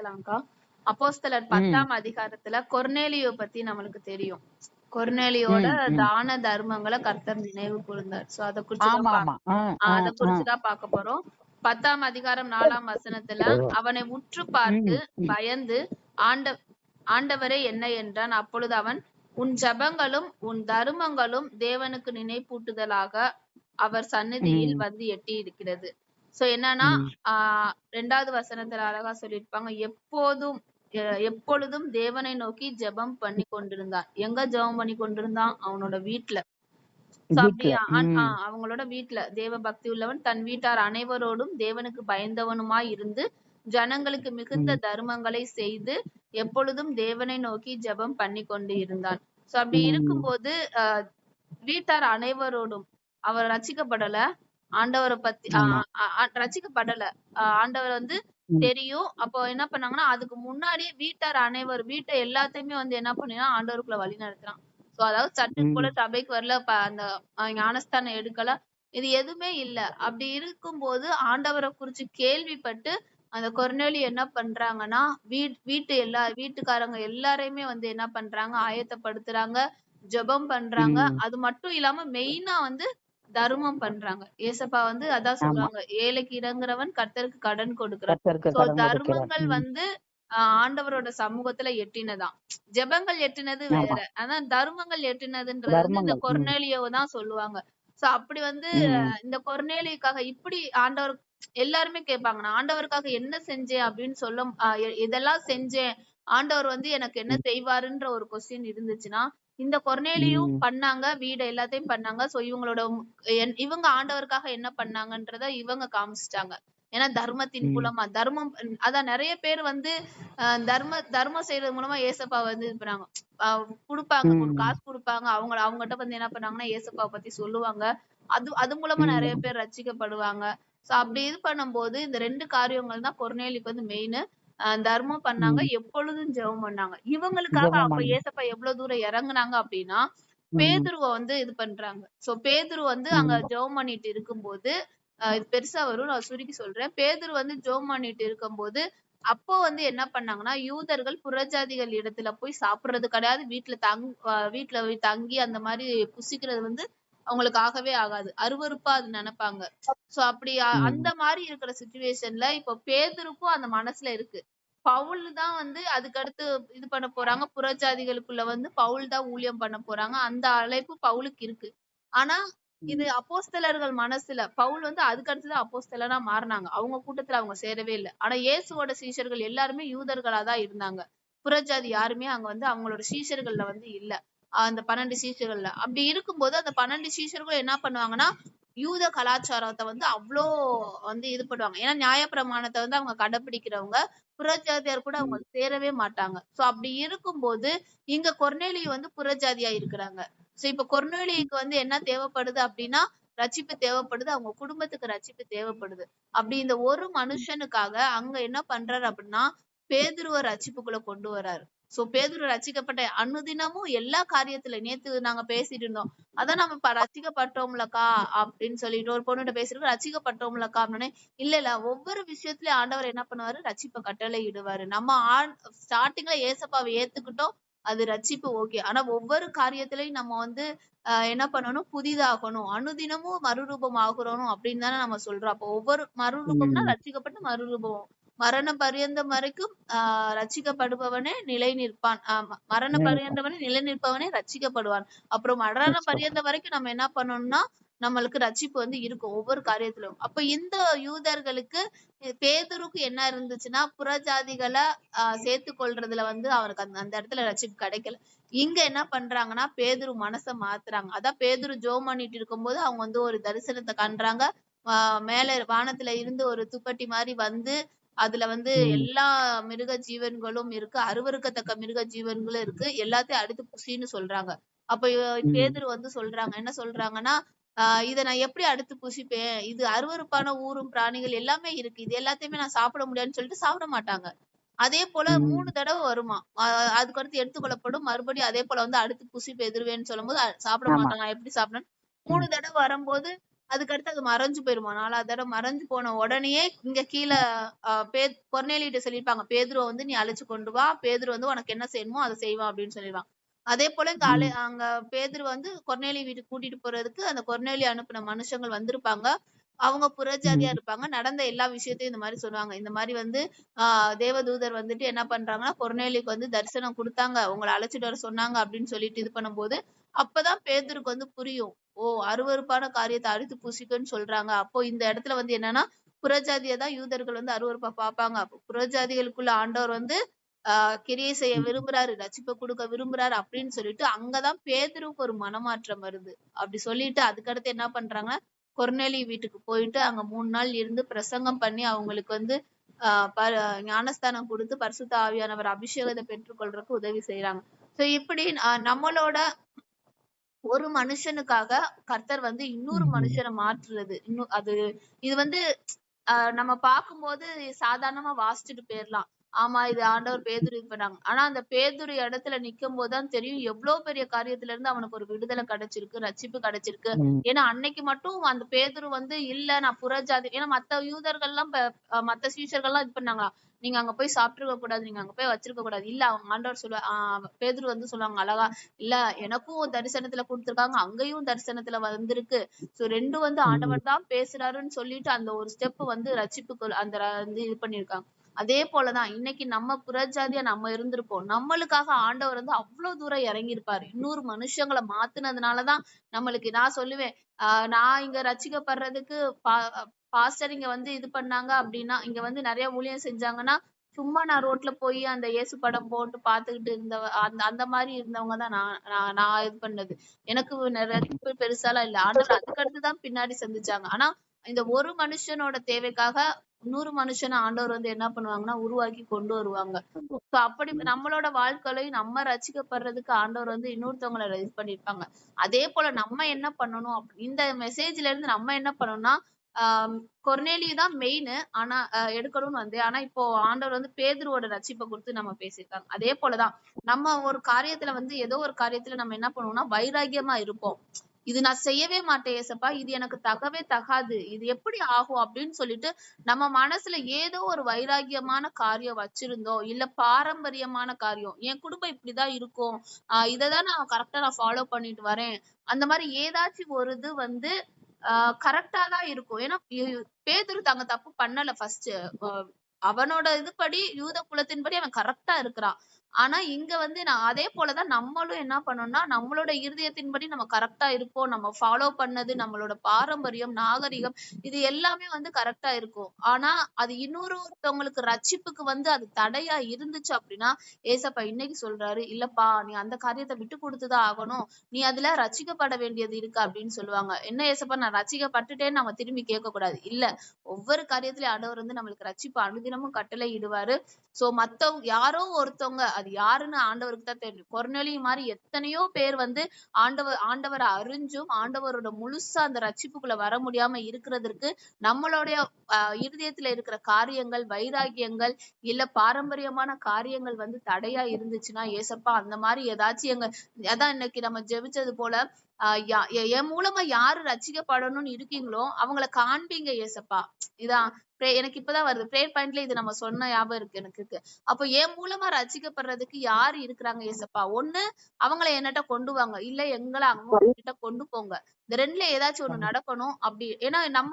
வாசிக்கலாம்க்கா அப்போஸ்தலர் பத்தாம் அதிகாரத்துல கொர்நேலியோ பத்தி நம்மளுக்கு தெரியும். ம். தான தர்மங்களை கர்த்தர் நினைவு கூர்ந்தார். சோ அத குறிச்சு ஆமா தான் ஆமா. ஆ, ஆஹ் ஆ, அத. குறிச்சுதான் பார்க்க போறோம். பத்தாம் அதிகாரம் நாலாம் வசனத்துல அவனை உற்று பார்த்து. பயந்து ஆண்ட ஆண்டவரே என்ன என்றான்? அப்பொழுது அவன் உன் ஜெபங்களும் உன் தருமங்களும் தேவனுக்கு நினைப்பூட்டுதலாக அவர் சந்நிதியில். வந்து எட்டி இருக்கிறது சோ என்னன்னா ம். ஆஹ் ரெண்டாவது வசனத்துல அழகா சொல்லியிருப்பாங்க எப்போதும் எ- எப்பொழுதும் தேவனை நோக்கி ஜெபம் பண்ணி கொண்டிருந்தான் எங்க ஜெபம் பண்ணி கொண்டிருந்தான்? அவனோட வீட்டுல So அப்படி வீட்ல ஆ- ம். ஆ, அவங்களோட வீட்டுல தேவ பக்தி உள்ளவன் தன் வீட்டார் அனைவரோடும் தேவனுக்கு பயந்தவனுமாய் இருந்து ஜனங்களுக்கு மிகுந்த தர்மங்களை செய்து எப்பொழுதும் தேவனை நோக்கி ஜெபம் பண்ணி கொண்டு இருந்தான். சோ அப்படி ம். இருக்கும்போது ஆஹ் வீட்டார் அனைவரோடும் அவர் ரட்சிக்கப்படல ஆண்டவரை பத்தி ஆமா. ஆஹ் ஆண்டவர் வந்து. தெரியும். அப்போ என்ன பண்ணாங்கன்னா அதுக்கு முன்னாடியே வீட்டார் அனைவர் வீட்டை எல்லாத்தையுமே வந்து என்ன பண்ணினா ஆண்டவருக்குள்ள வழி நடத்துறான். சோ அதாவது சட்டுக்கு கூட சபைக்கு வரல அந்த ஞானஸ்தானம் எடுக்கல. இது எதுவுமே இல்ல. அப்படி இருக்கும்போது ஆண்டவரை குறிச்சு கேள்விப்பட்டு அந்த கொர்நேலி என்ன பண்றாங்கன்னா வீட் வீட்டு எல்லா வீட்டுக்காரங்க எல்லாரையுமே வந்து என்ன பண்றாங்க ஆயத்தப்படுத்துறாங்க ஜெபம் பண்றாங்க. அது மட்டும் இல்லாம மெயினா வந்து தர்மம் பண்றாங்க ஏசப்பா வந்து அதான் ஆமா. சொல்லுவாங்க ஏழைக்கு இறங்குறவன் கர்த்தருக்கு கடன் கொடுக்கிறான் தர்மங்கள். வந்து ஆண்டவரோட சமூகத்துல எட்டினதாம் ஜெபங்கள் எட்டினது. வேற ஆனா தர்மங்கள் எட்டினதுன்றது வந்து இந்த தர்மங்கள் ம். கொர்நேலியவை தான் சொல்லுவாங்க சோ அப்படி வந்து. இந்த கொர்நேலியுக்காக இப்படி ஆண்டவர் எல்லாருமே கேட்பாங்க நான் ஆண்டவருக்காக என்ன செஞ்சேன் அப்படின்னு சொல்ல இதெல்லாம் செஞ்சேன் ஆண்டவர் வந்து எனக்கு என்ன செய்வாருன்ற ஒரு கொஸ்டின் இருந்துச்சுன்னா இந்த கொர்நேலியும் ம். பண்ணாங்க வீடு எல்லாத்தையும் பண்ணாங்க சோ இவங்களோட என்- இவங்க ஆண்டவருக்காக என்ன பண்ணாங்கன்றத இவங்க காமிச்சிட்டாங்க ஏன்னா தர்மத்தின் ம். மூலமா தர்மம் அதான் நிறைய பேர் வந்து ஆஹ் தர்ம தர்மம் செய்யறது மூலமா ஏசப்பா வந்து இது பண்ணாங்க ஆஹ் கொடுப்பாங்க ஒரு ம். காசு கொடுப்பாங்க அவங்க அவங்ககிட்ட வந்து என்ன பண்ணாங்கன்னா ஏசப்பாவை பத்தி சொல்லுவாங்க அது அது மூலமா நிறைய ம். பேர் ரட்சிக்கப்படுவாங்க சோ அப்படி இது பண்ணும்போது இந்த ரெண்டு காரியங்கள் தான் கொர்நேலிக்கு வந்து மெயின் தர்மம் பண்ணாங்க ம். எப்பொழுதும் ஜெபம் பண்ணாங்க இவங்களுக்காக ஜெபம் அப்ப. ஏசப்பா எவ்வளவு தூரம் இறங்குனாங்க அப்படின்னா ம். பேதுருவ வந்து இது பண்றாங்க சோ பேதுரு வந்து அங்க ம். ஜெபம் பண்ணிட்டு இருக்கும்போது ஆஹ் இது பெருசா வரும் நான் சுருக்கி சொல்றேன் பேதுரு வந்து ஜெபம் பண்ணிட்டு இருக்கும்போது அப்போ வந்து என்ன பண்ணாங்கன்னா யூதர்கள் புறஜாதிகள் இடத்துல போய் சாப்பிடுறது கிடையாது வீட்டுல தங் ஆஹ் வீட்டுல போய் தங்கி அந்த மாதிரி புசிக்கிறது வந்து அவங்களுக்கு ஆகவே ஆகாது. அருவருப்பா அது நினைப்பாங்க. சோ அப்படி. அந்த மாதிரி இருக்கிற சுச்சுவேஷன்ல இப்போ பேதுருக்கும் அந்த மனசுல இருக்கு. பவுல் தான் வந்து அதுக்கடுத்து இது பண்ண போறாங்க. புறஜாதிகளுக்குள்ள வந்து பவுல் தான் ஊழியம் பண்ண போறாங்க. அந்த அழைப்பு பவுலுக்கு இருக்கு. ஆனா இது அப்போஸ்தலர்கள் மனசுல பவுல் வந்து அதுக்கு அடுத்துதான் அப்போஸ்தலனா மாறினாங்க. அவங்க கூட்டத்துல அவங்க சேரவே இல்லை. ஆனா இயேசுவோட சீஷர்கள் எல்லாருமே யூதர்களா தான் இருந்தாங்க. புறஜாதி யாருமே அங்க வந்து அவங்களோட சீஷர்கள்ல வந்து இல்ல. அந்த பன்னெண்டு சீஷர்கள்ல அப்படி இருக்கும்போது அந்த பன்னெண்டு சீஷர்களும் என்ன பண்ணுவாங்கன்னா யூத கலாச்சாரத்தை வந்து அவ்வளோ வந்து இது பண்ணுவாங்க. ஏன்னா நியாயப்பிரமாணத்தை வந்து அவங்க கடைபிடிக்கிறவங்க புறஜாதியார் கூட அவங்க சேரவே மாட்டாங்க. சோ அப்படி இருக்கும்போது இங்க கொர்நேலி வந்து புறஜாதியா இருக்கிறாங்க. சோ இப்ப கொர்நேலிக்கு வந்து என்ன தேவைப்படுது அப்படின்னா ரட்சிப்பு தேவைப்படுது. அவங்க குடும்பத்துக்கு ரட்சிப்பு தேவைப்படுது. அப்படி இந்த ஒரு மனுஷனுக்காக அங்க என்ன பண்றாரு அப்படின்னா பேதுருவ ரட்சிப்புக்குள்ள கொண்டு வராரு. சோ பேதுரு ரட்சிக்கப்பட்ட அனுதினமும் எல்லா காரியத்துல நேத்து நாங்க பேசிட்டு இருந்தோம். அதான் நம்ம இப்ப ரட்சிக்கப்பட்டோம்லக்கா அப்படின்னு சொல்லிட்டு ஒரு பொண்ணுகிட்ட பேசிருக்கோம். ரட்சிக்கப்பட்டோம்லக்கா அப்படின்னு இல்ல இல்ல ஒவ்வொரு விஷயத்துலயும் ஆண்டவர் என்ன பண்ணுவாரு? ரட்சிப்பை கட்டளை இடுவாரு நம்ம ஆண் ஸ்டார்டிங்ல ஏசப்பாவை ஏத்துக்கிட்டோம். அது ரட்சிப்பு ஓகே ஆனா ஒவ்வொரு காரியத்திலயும் நம்ம வந்து ஆஹ் என்ன பண்ணணும்? புதிதாகணும். அனுதினமும் மறுரூபம் ஆகுறோம் அப்படின்னு தானே நம்ம சொல்றோம். அப்போ ஒவ்வொரு மறுரூபம்னா ம். ரட்சிக்கப்பட்டு மறுரூபம். மரண பரியந்தம் வரைக்கும் ஆஹ் ரட்சிக்கப்படுபவனே நிலை நிற்பான் ஆஹ் மரண பரியந்தவனே நிலை நிற்பவனே ரட்சிக்கப்படுவான். அப்புறம் மரண பரியந்தம் வரைக்கும் நம்ம என்ன பண்ணணும்னா நம்மளுக்கு ரட்சிப்பு வந்து இருக்கும் ஒவ்வொரு காரியத்திலும். அப்ப இந்த யூதர்களுக்கு பேதுருக்கு என்ன இருந்துச்சுன்னா புறஜாதிகளை ஆஹ் சேர்த்து கொள்றதுல வந்து அவனுக்கு அந்த அந்த இடத்துல ரட்சிப்பு கிடைக்கல. இங்க என்ன பண்றாங்கன்னா பேதுரு மனசை மாத்துறாங்க. அதான் பேதுரு ஜோம் பண்ணிட்டு இருக்கும்போது அவங்க வந்து ஒரு தரிசனத்தை காண்றாங்க. மேல வானத்துல இருந்து ஒரு துப்பட்டி மாதிரி வந்து அதுல வந்து. எல்லா மிருக ஜீவன்களும் இருக்கு. அருவருக்கத்தக்க மிருக ஜீவன்களும் இருக்கு. எல்லாத்தையும் அடுத்து புசின்னு சொல்றாங்க. அப்ப. பேதுரு வந்து சொல்றாங்க. என்ன சொல்றாங்கன்னா ஆஹ் இதை நான் எப்படி அடுத்து புசிப்பேன் இது அருவருப்பான ஊரும் பிராணிகள் எல்லாமே இருக்கு. இது எல்லாத்தையுமே நான் சாப்பிட முடியாதுன்னு சொல்லிட்டு சாப்பிட மாட்டாங்க. அதே போல. மூணு தடவை வருமா? அதுக்கு அடுத்து எடுத்துக்கொள்ளப்படும். மறுபடியும் அதே போல வந்து அடுத்து புசிப்பு எதிர்வேன்னு சொல்லும்போது அ- சாப்பிட. மாட்டாங்க. எப்படி சாப்பிடணும் மூணு தடவை வரும்போது அதுக்கடுத்து அது மறைஞ்சு போயிருமா? நாலாவது தடவை மறைஞ்சு போன உடனேயே இங்க கீழே பே கொர்நேலிட்ட சொல்லியிருப்பாங்க பேதுருவை வந்து நீ அழைச்சு கொண்டு வா பேதுரு வந்து உனக்கு என்ன செய்யணுமோ அதை செய்வான் அப்படின்னு சொல்லிடுவாங்க அதே போல இங்க அலை அங்க பேதுரு வந்து கொர்நேலி வீட்டுக்கு கூட்டிட்டு போறதுக்கு அந்த கொர்நேலி அனுப்பின மனுஷங்கள் வந்திருப்பாங்க. அவங்க புறஜாதியா இருப்பாங்க. நடந்த எல்லா விஷயத்தையும் இந்த மாதிரி சொல்லுவாங்க. இந்த மாதிரி வந்து ஆஹ் தேவதூதர் வந்துட்டு என்ன பண்றாங்கன்னா கொர்நேலிக்கு வந்து தரிசனம் கொடுத்தாங்க. உங்களை அழைச்சிட்டு வர சொன்னாங்க அப்படின்னு சொல்லிட்டு இது பண்ணும்போது அப்பதான் பேதுருக்கு வந்து புரியும். ஓ அருவருப்பான காரியத்தை அழித்து பூசிக்கன்னு சொல்றாங்க. அப்போ இந்த இடத்துல வந்து என்னன்னா புறஜாதியை தான் யூதர்கள் வந்து அருவருப்பா பார்ப்பாங்க. அப்போ புறஜாதிகளுக்குள்ள ஆண்டவர் வந்து ஆஹ் கிரியை செய்ய விரும்புறாரு ரட்சிப்பை கொடுக்க விரும்புறாரு அப்படின்னு சொல்லிட்டு அங்கதான் பேதுருக்கு ஒரு மனமாற்றம் வருது. அப்படி சொல்லிட்டு அதுக்கடுத்து என்ன பண்றாங்கன்னா கொர்நேலி வீட்டுக்கு போயிட்டு அங்க மூணு நாள் இருந்து பிரசங்கம் பண்ணி அவங்களுக்கு வந்து ஆஹ் ஞானஸ்தானம் கொடுத்து பரிசுத்த ஆவியானவர் அபிஷேகத்தை பெற்றுக்கொள்றதுக்கு உதவி செய்யறாங்க சோ இப்படி நம்மளோட ஒரு மனுஷனுக்காக கர்த்தர் வந்து இன்னொரு மனுஷனை மாற்றுறது. இன்னும் அது இது வந்து ஆஹ் நம்ம பார்க்கும்போது சாதாரணமா வாசிச்சுட்டு போயிடலாம் ஆமா இது ஆண்டவர் பேதுரு இது பண்ணாங்க ஆனா அந்த பேதுரு இடத்துல நிக்கும் போதுதான் தெரியும் எவ்வளவு பெரிய காரியத்துல இருந்து அவனுக்கு ஒரு விடுதலை கிடைச்சிருக்கு ரட்சிப்பு கிடைச்சிருக்கு. ஏன்னா அன்னைக்கு மட்டும் அந்த பேதுரு வந்து இல்ல நான் புறஜாதி ஏன்னா மத்த யூதர்கள் எல்லாம் மத்த சீஷர்கள் எல்லாம் இது பண்ணாங்களா? நீங்க அங்க போய் சாப்பிட்டுருக்க கூடாது நீங்க அங்க போய் வச்சிருக்க கூடாது. இல்ல அவங்க ஆண்டவர் சொல்ல ஆஹ் பேதுரு வந்து சொல்லுவாங்க அழகா இல்ல எனக்கும் தரிசனத்துல கொடுத்திருக்காங்க அங்கேயும் தரிசனத்துல வந்திருக்கு. சோ ரெண்டும் வந்து ஆண்டவர் தான் பேசுறாருன்னு சொல்லிட்டு அந்த ஒரு ஸ்டெப் வந்து ரட்சிப்புக்கு அந்த இது பண்ணிருக்காங்க அதே போலதான் இன்னைக்கு நம்ம புறஜாதியா நம்ம இருந்திருப்போம். நம்மளுக்காக ஆண்டவர் வந்து அவ்வளவு தூரம் இறங்கியிருப்பாரு. இன்னொரு மனுஷங்களை மாத்துனதுனாலதான் நம்மளுக்கு நான் சொல்லுவேன். ஆஹ் நான் இங்க ரச்சிக்கப்படுறதுக்கு பா பாஸ்டர் இங்க வந்து இது பண்ணாங்க அப்படின்னா இங்க வந்து நிறைய ஊழியம் செஞ்சாங்கன்னா சும்மா நான் ரோட்ல போய் அந்த இயேசு படம் போட்டு பாத்துக்கிட்டு இருந்த அந்த அந்த மாதிரி இருந்தவங்க தான் நான் நான் நான் இது பண்ணது. எனக்கு நிறைய பெருசாலாம் இல்ல. ஆனா அதுக்கடுத்து தான் பின்னாடி சந்திச்சாங்க. ஆனா இந்த ஒரு மனுஷனோட தேவைக்காக இன்னொரு மனுஷனை ஆண்டவர் வந்து என்ன பண்ணுவாங்கன்னா உருவாக்கி கொண்டு வருவாங்க. அப்படி நம்மளோட வாழ்க்கையிலையும் நம்ம ரசிக்கப்படுறதுக்கு ஆண்டவர் வந்து இன்னொருத்தவங்களை இது பண்ணிருப்பாங்க அதே போல நம்ம என்ன பண்ணணும் இந்த மெசேஜ்ல இருந்து நம்ம என்ன பண்ணணும்னா ஆஹ் கொர்நேலி தான் மெயின் ஆனா எடுக்கணும்னு வந்து ஆனா இப்போ ஆண்டவர் வந்து பேதுருவோட ரட்சிப்பை குறித்து நம்ம பேசியிருக்காங்க. அதே போலதான் நம்ம ஒரு காரியத்துல வந்து ஏதோ ஒரு காரியத்துல நம்ம என்ன பண்ணுவோம்னா வைராகியமா இருப்போம். இது நான் செய்யவே மாட்டேன் ஏசப்பா. இது எனக்கு தகவே தகாது. இது எப்படி ஆகும் அப்படின்னு சொல்லிட்டு நம்ம மனசுல ஏதோ ஒரு வைராகியமான காரியம் வச்சிருந்தோம். இல்ல பாரம்பரியமான காரியம். என் குடும்பம் இப்படிதான் இருக்கும். ஆஹ் இததான் நான் கரெக்டா நான் ஃபாலோ பண்ணிட்டு வரேன். அந்த மாதிரி ஏதாச்சும் ஒரு இது வந்து ஆஹ் கரெக்டா தான் இருக்கும். ஏன்னா பேதுரு தங்க தப்பு பண்ணல ஃபர்ஸ்ட் அவனோட இதுபடி யூத குலத்தின்படி அவன் கரெக்டா இருக்கிறான். ஆனா இங்க வந்து நான் அதே போலதான் நம்மளும் என்ன பண்ணோம்னா நம்மளோட இருதயத்தின்படி நம்ம கரெக்டா இருப்போம். நம்ம ஃபாலோ பண்ணது நம்மளோட பாரம்பரியம் நாகரிகம் இது எல்லாமே வந்து கரெக்டா இருக்கும். ஆனா அது இன்னொரு ஒருத்தவங்களுக்கு ரட்சிப்புக்கு வந்து அது தடையா இருந்துச்சு அப்படின்னா ஏசப்பா இன்னைக்கு சொல்றாரு இல்லப்பா நீ அந்த காரியத்தை விட்டு கொடுத்துதான் ஆகணும். நீ அதுல ரட்சிக்கப்பட வேண்டியது இருக்கு அப்படின்னு சொல்லுவாங்க. என்ன ஏசப்பா நான் ரட்சிக்கப்பட்டுட்டேன்னு நம்ம திரும்பி கேட்க கூடாது இல்ல ஒவ்வொரு காரியத்திலயும் ஆண்டவர் வந்து நம்மளுக்கு ரட்சிப்பு அனுதினமும் கட்டளை இடுவாரு. சோ மத்தவங்க யாரோ ஒருத்தவங்க அது யாருன்னு ஆண்டவருக்கு தான் தெரியும். கொர்நேலி மாதிரி எத்தனையோ பேர் வந்து ஆண்டவர் ஆண்டவரை அறிஞ்சும் ஆண்டவரோட முழுசா அந்த ரட்சிப்புக்குள்ள வர முடியாம இருக்கிறதுக்கு நம்மளுடைய இருதயத்துல இருக்கிற காரியங்கள் வைராகியங்கள் இல்ல பாரம்பரியமான காரியங்கள் வந்து தடையா இருந்துச்சுன்னா ஏசப்பா அந்த மாதிரி ஏதாச்சும் எங்க அதான் இன்னைக்கு நம்ம ஜெபிச்சது போல ஆஹ் என் மூலமா யாரு ரசிக்கப்படணும்னு இருக்கீங்களோ அவங்கள காண்பீங்க ஏசப்பா. இதான் எனக்கு இப்பதான் வருது. ப்ரேயர் பாயிண்ட்ல இது நம்ம சொன்ன ஞாபகம் இருக்கு எனக்கு இருக்கு அப்போ என் மூலமா ரசிக்கப்படுறதுக்கு யாரு இருக்கிறாங்க ஏசப்பா ஒண்ணு அவங்கள என்னட்ட கொண்டு வாங்க. இல்ல எங்களை அவங்க கிட்ட கொண்டு போங்க. இந்த ரெண்டுல ஏதாச்சும் ஒண்ணு நடக்கணும் அப்படி. ஏன்னா நம்ம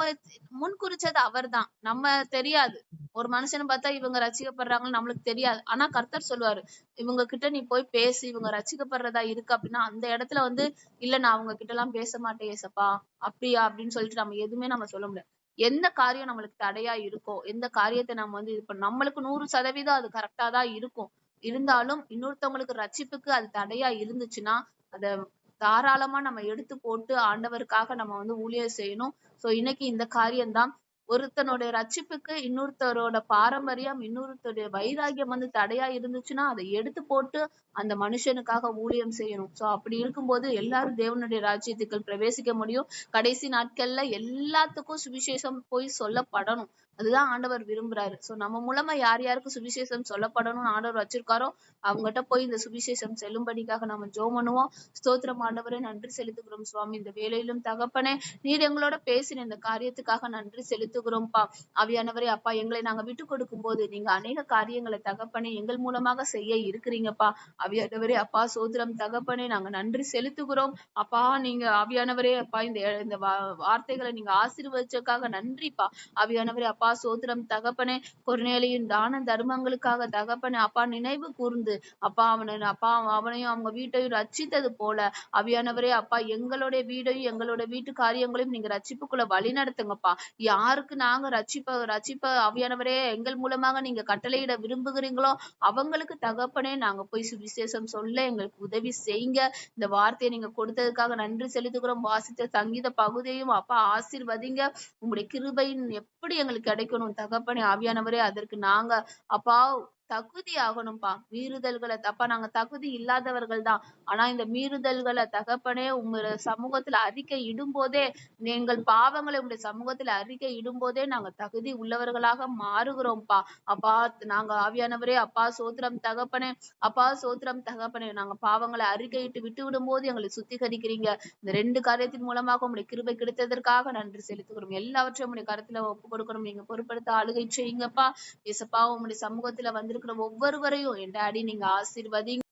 முன்குறிச்சது அவர்தான். நம்ம தெரியாது. ஒரு மனுஷனை பார்த்தா இவங்க ரசிக்கப்படுறாங்கன்னு நம்மளுக்கு தெரியாது. ஆனா கர்த்தர் சொல்லுவாரு இவங்க கிட்ட நீ போய் பேசு. இவங்க ரசிக்கப்படுறதா இருக்கு அப்படின்னா அந்த இடத்துல வந்து இல்ல நான் அவங்க கிட்ட எல்லாம் பேச மாட்டேன் ஏசப்பா அப்படியா? அப்படின்னு சொல்லிட்டு நம்ம எதுவுமே நம்ம சொல்ல முடியாது. எந்த காரியம் நம்மளுக்கு தடையா இருக்கோ எந்த காரியத்தை நம்ம வந்து இது பண்ண நம்மளுக்கு நூறு சதவீதம் அது கரெக்டா தான் இருக்கும். இருந்தாலும் இன்னொருத்தவங்களுக்கு ரட்சிப்புக்கு அது தடையா இருந்துச்சுன்னா அத தாராளமா நம்ம எடுத்து போட்டு ஆண்டவருக்காக நம்ம வந்து ஊழியர் செய்யணும். சோ இன்னைக்கு இந்த காரியம்தான் ஒருத்தனுடைய ரட்சிப்புக்கு இன்னொருத்தரோட பாரம்பரியம் இன்னொருத்தருடைய வைராகியம் வந்து தடையா இருந்துச்சுன்னா அதை எடுத்து போட்டு அந்த மனுஷனுக்காக ஊழியம் செய்யணும். சோ அப்படி இருக்கும்போது எல்லாரும் தேவனுடைய ராஜ்யத்துக்குள் பிரவேசிக்க முடியும். கடைசி நாட்கள்ல எல்லாத்துக்கும் சுவிசேஷம் போய் சொல்லப்படணும். அதுதான் ஆண்டவர் விரும்புறாரு. சோ நம்ம மூலமா யார் யாருக்கு சுவிசேஷம் சொல்லப்படணும்னு ஆண்டவர் வச்சிருக்காரோ அவங்ககிட்ட போய் இந்த சுவிசேஷம் செல்லும்படிக்காக நம்ம ஜோ பண்ணுவோம். ஸ்தோத்திரம் ஆண்டவரே நன்றி செலுத்துகிறோம் சுவாமி. இந்த வேலையிலும் தகப்பனே நீர் எங்களோட பேசின இந்த காரியத்துக்காக நன்றி செலுத்துகிறோம்ப்பா. அவியானவரே அப்பா எங்களை நாங்க விட்டு கொடுக்கும் போது நீங்க அநேக காரியங்களை தகப்பனே எங்கள் மூலமாக செய்ய இருக்கிறீங்கப்பா. அவியானவரே அப்பா சோதரம் தகப்பனே நாங்க நன்றி செலுத்துகிறோம். அப்பா நீங்க அவியானவரே அப்பா இந்த இந்த வார்த்தைகளை நீங்க ஆசீர்வதிச்சதுக்காக நன்றிப்பா. அவியானவரே அப்பா சோதரம் தகப்பனே கொர்நேலியின் தான தர்மங்களுக்காக தகப்பனே அப்பா நினைவு கூர்ந்து அப்பா அவனை அப்பா அவனையும் அவங்க வீட்டையும் ரச்சித்தது போல அவியானவரே அப்பா எங்களுடைய வீடையும் எங்களோட வீட்டு காரியங்களையும் நீங்க ரட்சிப்புக்குள்ள வழி நடத்துங்கப்பா. யாருக்கு நாங்க ரட்சிப்ப ரட்சிப்ப அவியானவரே எங்கள் மூலமாக நீங்க கட்டளையிட விரும்புகிறீங்களோ அவங்களுக்கு தகப்பனே நாங்க போய் சுவிசேஷம் சொல்ல எங்களுக்கு உதவி செய்யுங்க. இந்த வார்த்தையை நீங்க கொடுத்ததுக்காக நன்றி செலுத்துகிறோம். வாசித்த சங்கீத பகுதியையும் அப்பா ஆசிர்வதிங்க. உங்களுடைய கிருபையின் எப்படி எங்களுக்கு கிடைக்கணும். தகப்பனே ஆவியானவரே அதற்கு நாங்க அப்பா தகுதி ஆகணும்ப்பா மீறுதல்களை தப்பா நாங்க தகுதி இல்லாதவர்கள் தான். ஆனா இந்த மீறுதல்களை தகப்பனே உங்க சமூகத்துல அறிக்கை இடும்போதே எங்கள் பாவங்களை உங்களுடைய சமூகத்துல அறிக்கை இடும்போதே நாங்க தகுதி உள்ளவர்களாக மாறுகிறோம்ப்பா அப்பா நாங்க ஆவியானவரே அப்பா சோத்திரம் தகப்பனே அப்பா சோத்திரம் தகப்பனே நாங்க பாவங்களை அறிக்கையிட்டு விட்டு விடும்போது எங்களை சுத்திகரிக்கிறீங்க. இந்த ரெண்டு காரியத்தின் மூலமாக உங்களுடைய கிருபை கிடைத்ததற்காக நன்றி செலுத்துகிறோம். எல்லாவற்றையும் உங்களுடைய கருத்துல ஒப்பு கொடுக்கணும் நீங்க பொருட்படுத்த ஆளுகை செய்யுங்கப்பா. இசப்பா உங்களுடைய சமூகத்துல வந்து இருக்கிற ஒவ்வொருவரையும். என் டாடி நீங்க ஆசீர்வதிங்க